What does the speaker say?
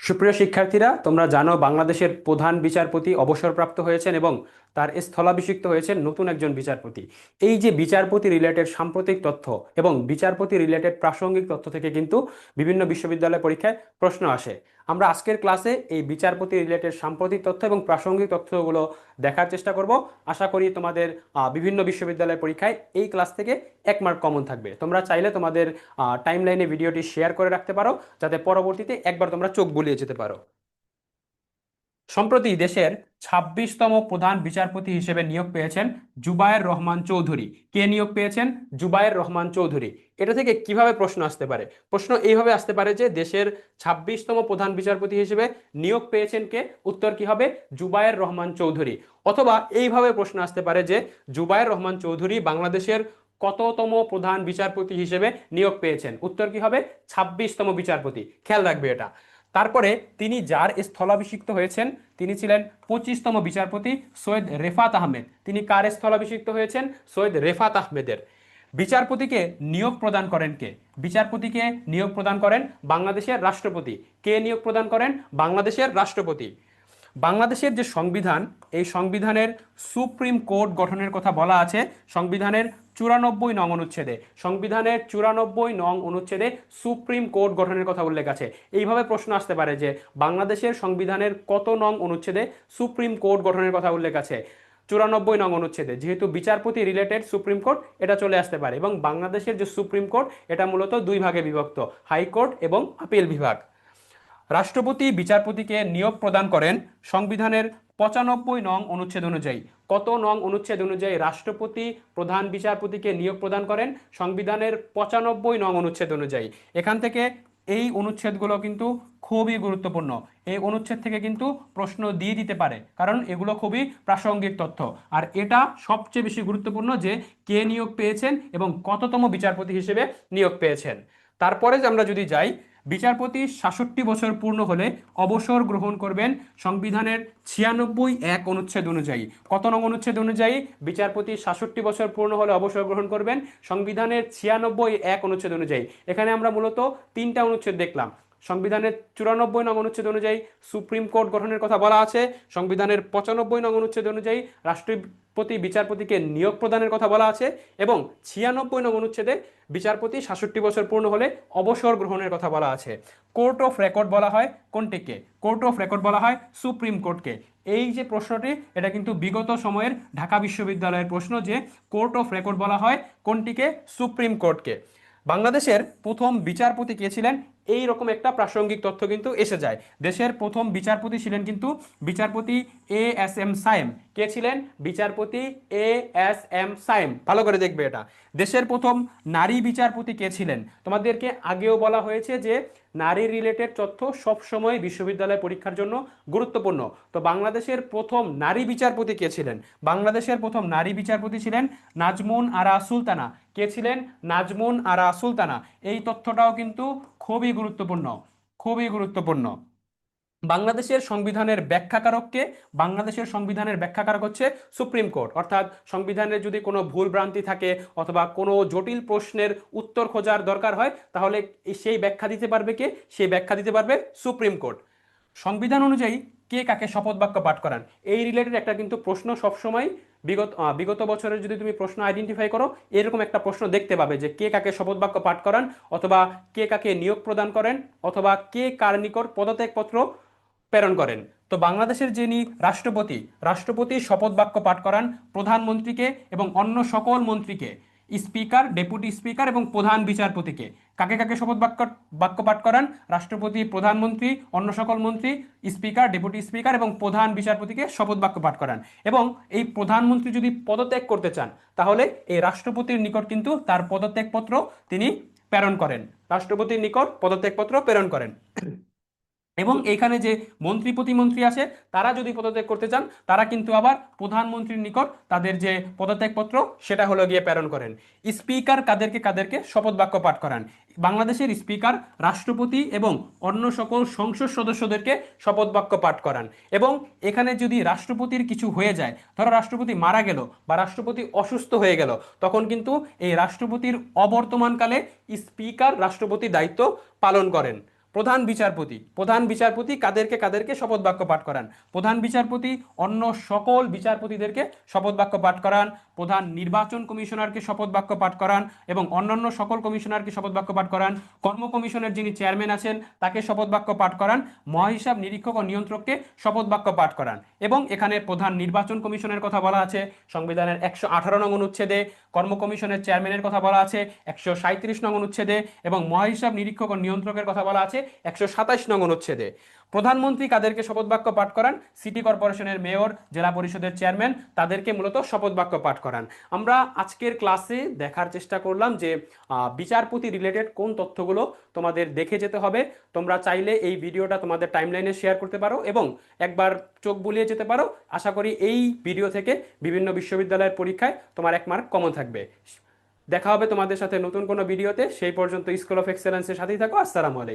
সুপ্রিয় শিক্ষার্থীরা, তোমরা জানো বাংলাদেশের প্রধান বিচারপতি অবসরপ্রাপ্ত হয়েছেন এবং তার স্থলাভিষিক্ত হয়েছেন নতুন একজন বিচারপতি। এই যে বিচারপতি রিলেটেড সাম্প্রতিক তথ্য এবং বিচারপতি রিলেটেড প্রাসঙ্গিক তথ্য থেকে কিন্তু বিভিন্ন বিশ্ববিদ্যালয় পরীক্ষায় প্রশ্ন আসে। আমরা আজকের ক্লাসে এই বিচারপতি রিলেটেড সাম্প্রতিক তথ্য এবং প্রাসঙ্গিক তথ্যগুলো দেখার চেষ্টা করব। আশা করি তোমাদের বিভিন্ন বিশ্ববিদ্যালয় পরীক্ষায় এই ক্লাস থেকে এক মার্ক কমন থাকবে। তোমরা চাইলে তোমাদের টাইম লাইনে ভিডিওটি শেয়ার করে রাখতে পারো, যাতে পরবর্তীতে একবার তোমরা চোখ বুলিয়ে যেতে পারো। সম্প্রতি দেশের ছাব্বিশতম প্রধান বিচারপতি হিসেবে নিয়োগ পেয়েছেন জুবায়ের রহমান চৌধুরী। কে নিয়োগ পেয়েছেন? জুবায়ের রহমান চৌধুরী। এটা থেকে কীভাবে প্রশ্ন আসতে পারে? প্রশ্ন এইভাবে আসতে পারে যে দেশের ছাব্বিশতম প্রধান বিচারপতি হিসেবে নিয়োগ পেয়েছেন কে? উত্তর কি হবে? জুবায়ের রহমান চৌধুরী। অথবা এইভাবে প্রশ্ন আসতে পারে যে জুবায়ের রহমান চৌধুরী বাংলাদেশের কততম প্রধান বিচারপতি হিসেবে নিয়োগ পেয়েছেন? উত্তর কি হবে? ছাব্বিশতম বিচারপতি। খেয়াল রাখবে এটা। তারপরে তিনি যার স্থলাভিষিক্ত হয়েছেন, তিনি ছিলেন পঁচিশতম বিচারপতি সৈয়দ রেফাত আহমেদ। তিনি কার স্থলাভিষিক্ত হয়েছেন? সৈয়দ রেফাত আহমেদের। বিচারপতিকে নিয়োগ প্রদান করেন কে? বিচারপতিকে নিয়োগ প্রদান করেন বাংলাদেশের রাষ্ট্রপতি। কে নিয়োগ প্রদান করেন? বাংলাদেশের রাষ্ট্রপতি। বাংলাদেশের যে সংবিধান, এই সংবিধানের সুপ্রিম কোর্ট গঠনের কথা বলা আছে। সংবিধানের চুরানব্বই নং অনুচ্ছেদে। সংবিধানের চুরানব্বই নং অনুচ্ছেদে সুপ্রিম কোর্ট গঠনের কথা উল্লেখ আছে। এইভাবে প্রশ্ন আসতে পারে যে, বাংলাদেশের সংবিধানের কত নং অনুচ্ছেদে সুপ্রিম কোর্ট গঠনের কথা উল্লেখ আছে? চুরানব্বই নং অনুচ্ছেদে, যেহেতু বিচারপতি রিলেটেড সুপ্রিম কোর্ট, এটা চলে আসতে পারে। এবং বাংলাদেশের যে সুপ্রিম কোর্ট, এটা মূলত দুই ভাগে বিভক্ত হাইকোর্ট এবং আপিল বিভাগ। রাষ্ট্রপতি বিচারপতিকে নিয়োগ প্রদান করেন সংবিধানের পঁচানব্বই নং অনুচ্ছেদ অনুযায়ী। কত নং অনুচ্ছেদ অনুযায়ী রাষ্ট্রপতি প্রধান বিচারপতিকে নিয়োগ প্রদান করেন? সংবিধানের পঁচানব্বই নং অনুচ্ছেদ অনুযায়ী। এখান থেকে এই অনুচ্ছেদগুলো কিন্তু খুবই গুরুত্বপূর্ণ। এই অনুচ্ছেদ থেকে কিন্তু প্রশ্ন দিয়ে দিতে পারে, কারণ এগুলো খুবই প্রাসঙ্গিক তথ্য। আর এটা সবচেয়ে বেশি গুরুত্বপূর্ণ যে কে নিয়োগ পেয়েছেন এবং কততম বিচারপতি হিসেবে নিয়োগ পেয়েছেন। তারপরে আমরা যদি যাই বিচারপতি সাতষট্টি বছর পূর্ণ হলে অবসর গ্রহণ করবেন সংবিধানের ছিয়ানব্বই এক অনুচ্ছেদ অনুযায়ী। কত নং অনুচ্ছেদ অনুযায়ী? বিচারপতি সাতষট্টি বছর পূর্ণ হলে অবসর গ্রহণ করবেন সংবিধানের ছিয়ানব্বই এক অনুচ্ছেদ অনুযায়ী। এখানে আমরা মূলত তিনটা অনুচ্ছেদ দেখলাম। সংবিধানের চুরানব্বই নং অনুচ্ছেদ অনুযায়ী সুপ্রিম কোর্ট গঠনের কথা বলা আছে। সংবিধানের পঁচানব্বই নং অনুচ্ছেদ অনুযায়ী রাষ্ট্রপতি, বিচারপতিকে নিয়োগ প্রদানের কথা বলা আছে এবং ছিয়ানব্বই নং অনুচ্ছেদে বিচারপতি সাতষট্টি বছর পূর্ণ হলে অবসর গ্রহণের কথা বলা আছে। কোর্ট অফ রেকর্ড বলা হয় কোনটিকে? কোর্ট অফ রেকর্ড বলা হয় সুপ্রিম কোর্টকে। এই যে প্রশ্নটি, এটা কিন্তু বিগত সময়ের ঢাকা বিশ্ববিদ্যালয়ের প্রশ্ন যে কোর্ট অফ রেকর্ড বলা হয় কোনটিকে? সুপ্রিম কোর্টকে। বাংলাদেশের প্রথম বিচারপতি কে ছিলেন? এই রকম একটা প্রাসঙ্গিক তথ্য কিন্তু এসে যায়। দেশের প্রথম বিচারপতি ছিলেন কিন্তু বিচারপতি এ এস এম সাইম কে ছিলেন? বিচারপতি এ এস এম সাইম ভালো করে দেখবে এটা। দেশের প্রথম নারী বিচারপতি কে ছিলেন? তোমাদেরকে আগেও বলা হয়েছে যে নারী রিলেটেড তথ্য সবসময় বিশ্ববিদ্যালয় পরীক্ষার জন্য গুরুত্বপূর্ণ। তো বাংলাদেশের প্রথম নারী বিচারপতি কে ছিলেন? বাংলাদেশের প্রথম নারী বিচারপতি ছিলেন নাজমুন আরা সুলতানা। কে ছিলেন? নাজমুন আরা সুলতানা। এই তথ্যটাও কিন্তু খুবই গুরুত্বপূর্ণ। খুবই গুরুত্বপূর্ণ। বাংলাদেশের সংবিধানের ব্যাখ্যাকারককে, বাংলাদেশের সংবিধানের ব্যাখ্যাকারক হচ্ছে সুপ্রিম কোর্ট। অর্থাৎ সংবিধানের যদি কোনো ভুল ভ্রান্তি থাকে অথবা কোনো জটিল প্রশ্নের উত্তর খোঁজার দরকার হয়, তাহলে সেই ব্যাখ্যা দিতে পারবে কে? সেই ব্যাখ্যা দিতে পারবে সুপ্রিম কোর্ট। সংবিধান অনুযায়ী কে কাকে শপথ বাক্য পাঠ করান? এই রিলেটেড একটা কিন্তু প্রশ্ন সবসময় বিগত বিগত বছরের যদি তুমি প্রশ্ন আইডেন্টিফাই করো, এরকম একটা প্রশ্ন দেখতে পাবে যে কে কাকে শপথ বাক্য পাঠ করান, অথবা কে কাকে নিয়োগ প্রদান করেন, অথবা কে কার নিকট পদত্যাগপত্র প্রেরণ করেন। তো বাংলাদেশের যিনি রাষ্ট্রপতি রাষ্ট্রপতি শপথ বাক্য পাঠ করান প্রধানমন্ত্রীকে এবং অন্য সকল মন্ত্রীকে, স্পিকার, ডেপুটি স্পিকার এবং প্রধান বিচারপতিকে। কাকে কাকে শপথ বাক্য বাক্য পাঠ করান? রাষ্ট্রপতি, প্রধানমন্ত্রী, অন্য সকল মন্ত্রী, স্পিকার, ডেপুটি স্পিকার এবং প্রধান বিচারপতিকে শপথ বাক্য পাঠ করান। এবং এই প্রধানমন্ত্রী যদি পদত্যাগ করতে চান, তাহলে এই রাষ্ট্রপতির নিকট কিন্তু তার পদত্যাগপত্র তিনি প্রেরণ করেন। রাষ্ট্রপতির নিকট পদত্যাগপত্র প্রেরণ করেন। এবং এখানে যে মন্ত্রী প্রতিমন্ত্রী আছে, তারা যদি পদত্যাগ করতে চান, তারা কিন্তু আবার প্রধানমন্ত্রীর নিকট তাদের যে পদত্যাগপত্র, সেটা হলো গিয়ে প্রেরণ করেন। স্পিকার কাদেরকে কাদেরকে শপথ বাক্য পাঠ করান। বাংলাদেশের স্পিকার, রাষ্ট্রপতি এবং অন্য সকল সংসদ সদস্যদেরকে শপথ বাক্য পাঠ করান। এবং এখানে যদি রাষ্ট্রপতির কিছু হয়ে যায়, ধরো রাষ্ট্রপতি মারা গেল বা রাষ্ট্রপতি অসুস্থ হয়ে গেল, তখন কিন্তু এই রাষ্ট্রপতির অবর্তমানকালে স্পিকার রাষ্ট্রপতি দায়িত্ব পালন করেন। প্রধান বিচারপতি প্রধান বিচারপতি কাদেরকে কাদেরকে শপথ বাক্য পাঠ করান? প্রধান বিচারপতি অন্য সকল বিচারপতিদেরকে শপথ বাক্য পাঠ করান। প্রধান নির্বাচন কমিশনারকে শপথ বাক্য পাঠ করান এবং অন্যান্য সকল কমিশনারকে শপথ বাক্য পাঠ করান। কর্ম কমিশনের যিনি চেয়ারম্যান আছেন, তাকে শপথ বাক্য পাঠ করান। মহাহিসাব, নিরীক্ষক ও নিয়ন্ত্রককে শপথ বাক্য পাঠ করান। এবং এখানে প্রধান নির্বাচন কমিশনের কথা বলা আছে। সংবিধানের একশো আঠারো নং অনুচ্ছেদে কর্ম কমিশনের চেয়ারম্যানের কথা বলা আছে, একশো সাঁত্রিশ নং অনুচ্ছেদে এবং মহাহিসাব, নিরীক্ষক ও নিয়ন্ত্রকের কথা বলা আছে, একশো সাতাইশ নং অনুচ্ছেদে। প্রধানমন্ত্রী কাদেরকে শপথ বাক্য পাঠ করান? সিটি কর্পোরেশনের মেয়র, জেলা পরিষদের চেয়ারম্যান, তাদেরকে মূলত শপথ বাক্য পাঠ করান। আমরা আজকের ক্লাসে দেখার চেষ্টা করলাম যে বিচারপতি রিলেটেড কোন তথ্যগুলো তোমাদের দেখে যেতে হবে। তোমরা চাইলে এই ভিডিওটা তোমাদের টাইমলাইনে শেয়ার করতে পারো এবং একবার চোখ বুলিয়ে যেতে পারো। আশা করি এই ভিডিও থেকে বিভিন্ন বিশ্ববিদ্যালয়ের পরীক্ষায় তোমার এক মার্ক কমন থাকবে। দেখা হবে তোমাদের সাথে নতুন কোনো ভিডিওতে সেই পর্যন্ত স্কুল অফ এক্সেলেন্সের সাথেই থাকো। আসসালামু আলাইকুম।